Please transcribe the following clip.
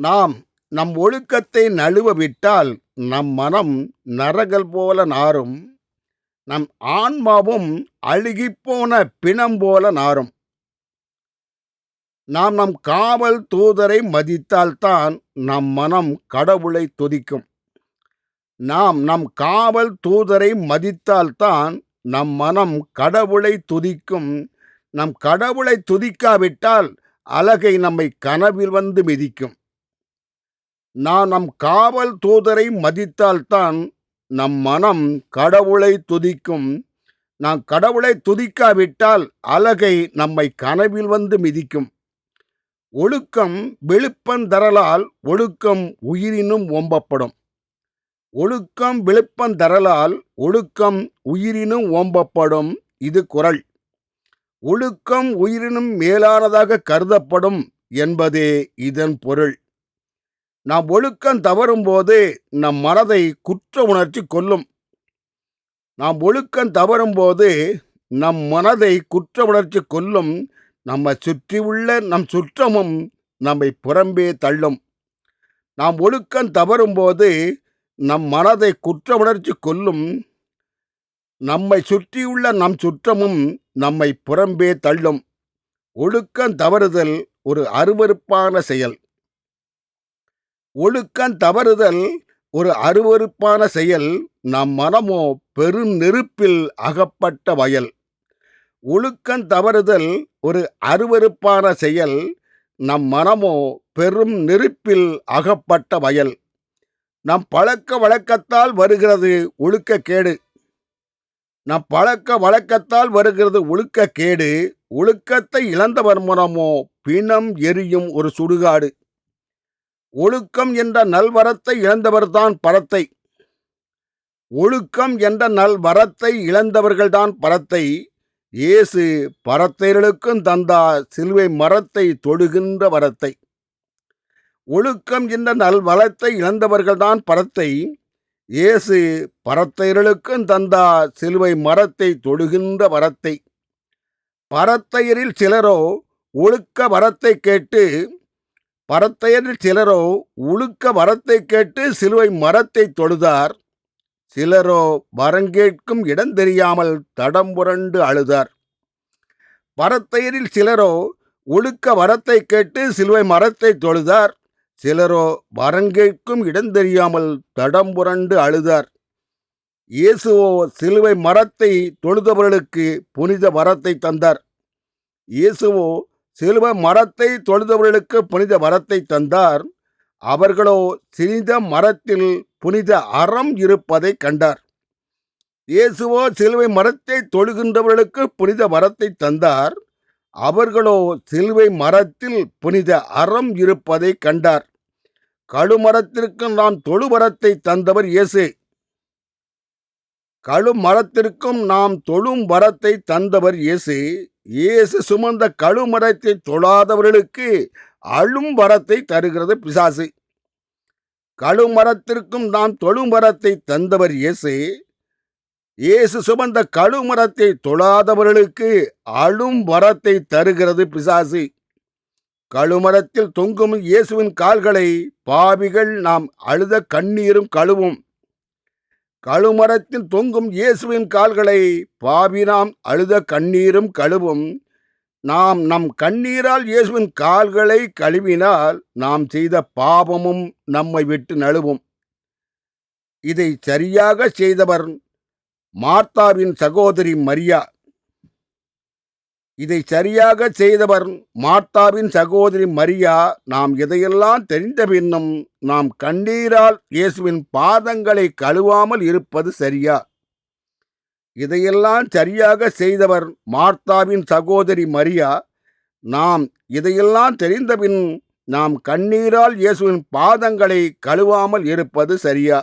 நாம் நம் ஒழுக்கத்தை நழுவ விட்டால் நம் மனம் நரகல் போல நாரும் நம் ஆன்மாவும் அழுகிப்போன பிணம் போல நாரும். நாம் நம் காவல் தூதரை மதித்தால்தான் நம் மனம் கடவுளை துதிக்கும். நாம் நம் காவல் தூதரை மதித்தால்தான் நம் மனம் கடவுளை துதிக்கும். நம் கடவுளை துதிக்காவிட்டால் அழகை நம்மை கனவில் வந்து மிதிக்கும். நான் நம் காவல் தூதரை மதித்தால்தான் நம் மனம் கடவுளை துதிக்கும். நாம் கடவுளை துதிக்காவிட்டால் அழகை நம்மை கனவில் வந்து மிதிக்கும். ஒழுக்கம் விழுப்பந்தரலால் ஒழுக்கம் உயிரினும் ஓம்பப்படும். ஒழுக்கம் விழுப்பந்தரலால் ஒழுக்கம் உயிரினும் ஓம்பப்படும் இது குரல். ஒழுக்கம் உயிரினும் மேலானதாக கருதப்படும் என்பதே இதன் பொருள். நாம் ஒழுக்கம் தவறும்போது நம் மனதை குற்ற உணர்ச்சி கொல்லும். நாம் ஒழுக்கம் தவறும்போது நம் மனதை குற்ற உணர்ச்சி கொல்லும். நம்மை சுற்றியுள்ள நம் சுற்றமும் நம்மை புறம்பே தள்ளும். நாம் ஒழுக்கம் தவறும்போது நம் மனதை குற்ற உணர்ச்சி கொல்லும். நம்மை சுற்றியுள்ள நம் சுற்றமும் நம்மை புறம்பே தள்ளும். ஒழுக்கம் தவறுதல் ஒரு அருவருப்பான செயல். ஒழுக்கம் தவறுதல் ஒரு அருவருப்பான செயல் நம் மனமோ பெருநெருப்பில் அகப்பட்ட வயல். ஒழுக்கம் தவறுதல் ஒரு அருவறுப்பான செயல் நம் மனமோ பெரும் நெருப்பில் அகப்பட்ட வயல். நம் பழக்க வழக்கத்தால் வருகிறது ஒழுக்கக்கேடு நம் பழக்க வழக்கத்தால் வருகிறது ஒழுக்கக்கேடு ஒழுக்கத்தை இழந்தவர் மனமோ பிணம் எரியும் ஒரு சுடுகாடு. ஒழுக்கம் என்ற நல்வரத்தை இழந்தவர்தான் பரத்தை. ஒழுக்கம் என்ற நல்வரத்தை இழந்தவர்கள்தான் பரத்தை. இயேசு பரத்தையர்களுக்கும் தந்தா சிலுவை மரத்தை தொடுகின்ற வரத்தை. ஒழுக்கம் என்ற நல்வளத்தை இழந்தவர்கள்தான் பரத்தை. இயேசு பரத்தையர்களுக்கும் தந்தா சிலுவை மரத்தை தொடுகின்ற வரத்தை. பரத்தையரில் சிலரோ ஒழுக்க வரத்தை கேட்டு பரத்தையரில் சிலரோ உழுக்க வரத்தை கேட்டு சிலுவை மரத்தை தொழுதார். சிலரோ வரங்கேட்கும் இடம் தெரியாமல் தடம் புரண்டு அழுதார். பரத்தையரில் சிலரோ ஒழுக்க வரத்தை கேட்டு சிலுவை மரத்தை தொழுதார். சிலரோ வரங்கேட்கும் இடம் தெரியாமல் தடம் புரண்டு அழுதார். இயேசுவோ சிலுவை மரத்தை தொழுதவர்களுக்கு புனித வரத்தை தந்தார். இயேசுவோ சிலுவ மரத்தை தொழுதவர்களுக்கு புனித வரத்தை தந்தார். அவர்களோ சினித மரத்தில் புனித அறம் இருப்பதை கண்டார். இயேசுவோ சிலுவை மரத்தை தொழுகின்றவர்களுக்கு புனித வரத்தை தந்தார். அவர்களோ சிலுவை மரத்தில் புனித அறம் இருப்பதை கண்டார். கழுமரத்திற்கு நாம் தொழுமரத்தை தந்தவர் இயேசு. கழுமரத்திற்கும் நாம் தொழும் வரத்தை தந்தவர் இயேசு. இயேசு சுமந்த கழுமரத்தை தொழாதவர்களுக்கு அழும் வரத்தை தருகிறது பிசாசு. கழுமரத்திற்கும் நாம் தொழும் வரத்தை தந்தவர் இயேசு. இயேசு சுமந்த கழுமரத்தை தொழாதவர்களுக்கு அழும் வரத்தை தருகிறது பிசாசு. கழுமரத்தில் தொங்கும் இயேசுவின் கால்களை பாவிகள் நாம் அழுத கண்ணீரும் கழுவும். கழுமரத்தில் தொங்கும் இயேசுவின் கால்களை பாவி நாம் அழுத கண்ணீரும் கழுவும். நாம் நம் கண்ணீரால் இயேசுவின் கால்களை கழுவினால் நாம் செய்த பாவமும் நம்மை விட்டு நழுவும். இதை சரியாக செய்தவர் மார்த்தாவின் சகோதரி மரியா. இதை சரியாக செய்தவர் மார்த்தாவின் சகோதரி மரியா. நாம் இதையெல்லாம் தெரிந்த பின்னும் நாம் கண்ணீரால் இயேசுவின் பாதங்களை கழுவாமல் இருப்பது சரியா? இதையெல்லாம் சரியாக செய்தவர் மார்த்தாவின் சகோதரி மரியா. நாம் இதையெல்லாம் தெரிந்தபின் நாம் கண்ணீரால் இயேசுவின் பாதங்களை கழுவாமல் இருப்பது சரியா?